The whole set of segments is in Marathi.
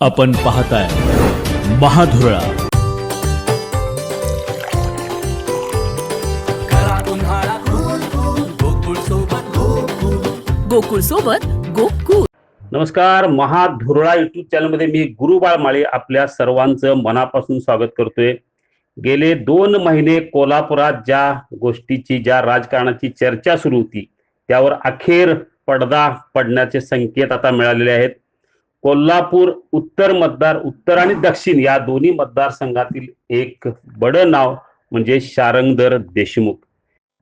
आपण पाहताय महाधुरळा. गोकुळ सोबत गोकुळ. नमस्कार महाधुरळा युट्यूब चॅनलमध्ये मी गुरुबाळ माळे आपल्या सर्वांचं मनापासून स्वागत करतोय. गेले दोन महिने कोल्हापुरात ज्या गोष्टीची ज्या राजकारणाची चर्चा सुरू होती त्यावर अखेर पडदा पडण्याचे संकेत आता मिळालेले आहेत. कोल्हापूर उत्तर मतदार उत्तर आणि दक्षिण या दोन्ही मतदारसंघातील एक बडं नाव म्हणजे शारंगधर देशमुख.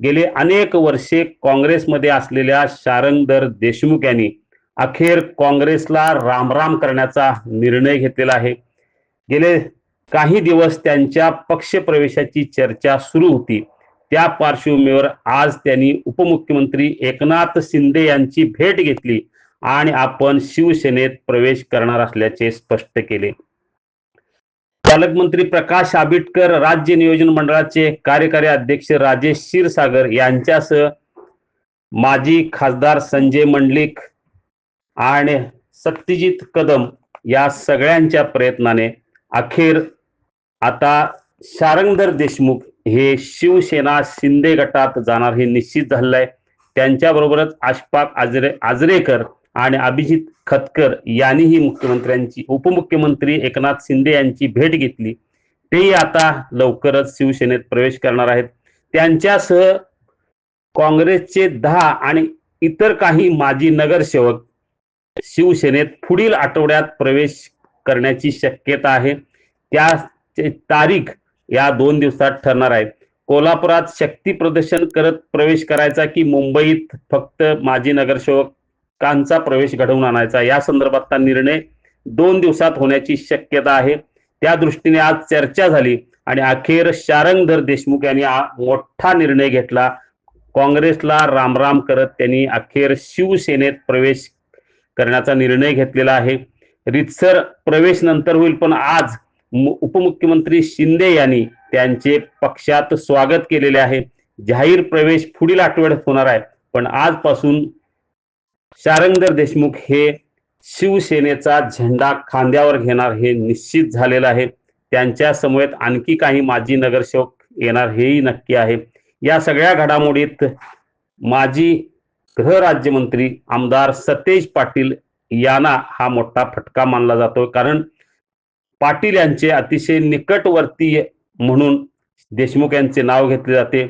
गेले अनेक वर्षे काँग्रेसमध्ये असलेल्या शारंगधर देशमुख यांनी अखेर काँग्रेसला रामराम करण्याचा निर्णय घेतलेला आहे. गेले काही दिवस त्यांच्या पक्षप्रवेशाची चर्चा सुरू होती. त्या पार्श्वभूमीवर आज त्यांनी उपमुख्यमंत्री एकनाथ शिंदे यांची भेट घेतली. आणि आपण शिवसेनेत प्रवेश करणार असल्याचे स्पष्ट केले. पालकमंत्री प्रकाश आबिटकर राज्य नियोजन मंडळाचे कार्यकारी अध्यक्ष राजेश क्षीरसागर यांच्यासह माजी खासदार संजय मंडलिक आणि सत्यजित कदम या सगळ्यांच्या प्रयत्नाने अखेर आता शारंगधर देशमुख हे शिवसेना शिंदे गटात जाणार हे निश्चित झालेलं आहे. त्यांच्याबरोबरच आशफाक आजरे आजरेकर आणि अभिजित खतकर यांनीही मुख्यमंत्र्यांची उपमुख्यमंत्री एकनाथ शिंदे यांची भेट घेतली. तेही आता लवकरच शिवसेनेत प्रवेश करणार आहेत. त्यांच्यासह काँग्रेसचे दहा आणि इतर काही माजी नगरसेवक शिवसेनेत पुढील आठवड्यात प्रवेश करण्याची शक्यता आहे. त्या तारीख या दोन दिवसात ठरणार आहे. कोल्हापुरात शक्ती प्रदर्शन करत प्रवेश करायचा की मुंबईत फक्त माजी नगरसेवक कांचा प्रवेश घडवून आणायचा. या संदर्भातला निर्णय दोन दिवसात होण्याची शक्यता आहे. त्या दृष्टीने आज चर्चा झाली आणि अखेर शारंगधर देशमुख यांनी मोठा निर्णय घेतला. काँग्रेसला रामराम करत त्यांनी अखेर शिवसेनेत प्रवेश करण्याचा निर्णय घेतलेला आहे. रितसर प्रवेश नंतर होईल पण आज उपमुख्यमंत्री शिंदे यांनी त्यांचे पक्षात स्वागत केलेले आहे. जाहीर प्रवेश पुढील आठवड्यात होणार आहे पण आजपासून शारंगर देशमुख हे शिवसेनेचा झेंडा खांद्यावर घेणार हे निश्चित झालेलं आहे. त्यांच्या समवेत आणखी काही माजी नगरसेवक येणार हेही नक्की आहे. या सगळ्या घडामोडीत माजी गृहराज्यमंत्री आमदार सतेज पाटील यांना हा मोठा फटका मानला जातोय. कारण पाटील यांचे अतिशय निकटवर्तीय म्हणून देशमुख यांचे नाव घेतले जाते.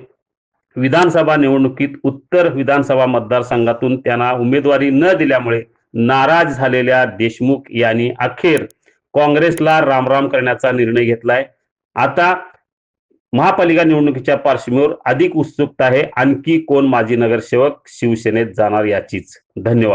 विधानसभा निवडणुकीत उत्तर विधानसभा मतदारसंघातून त्यांना उमेदवारी न दिल्यामुळे नाराज झालेल्या देशमुख यांनी अखेर काँग्रेसला रामराम करण्याचा निर्णय घेतलाय. आता महापालिका निवडणुकीच्या पार्श्वभूमीवर अधिक उत्सुकता आहे. आणखी कोण माजी नगरसेवक शिवसेनेत जाणार याचीच. धन्यवाद.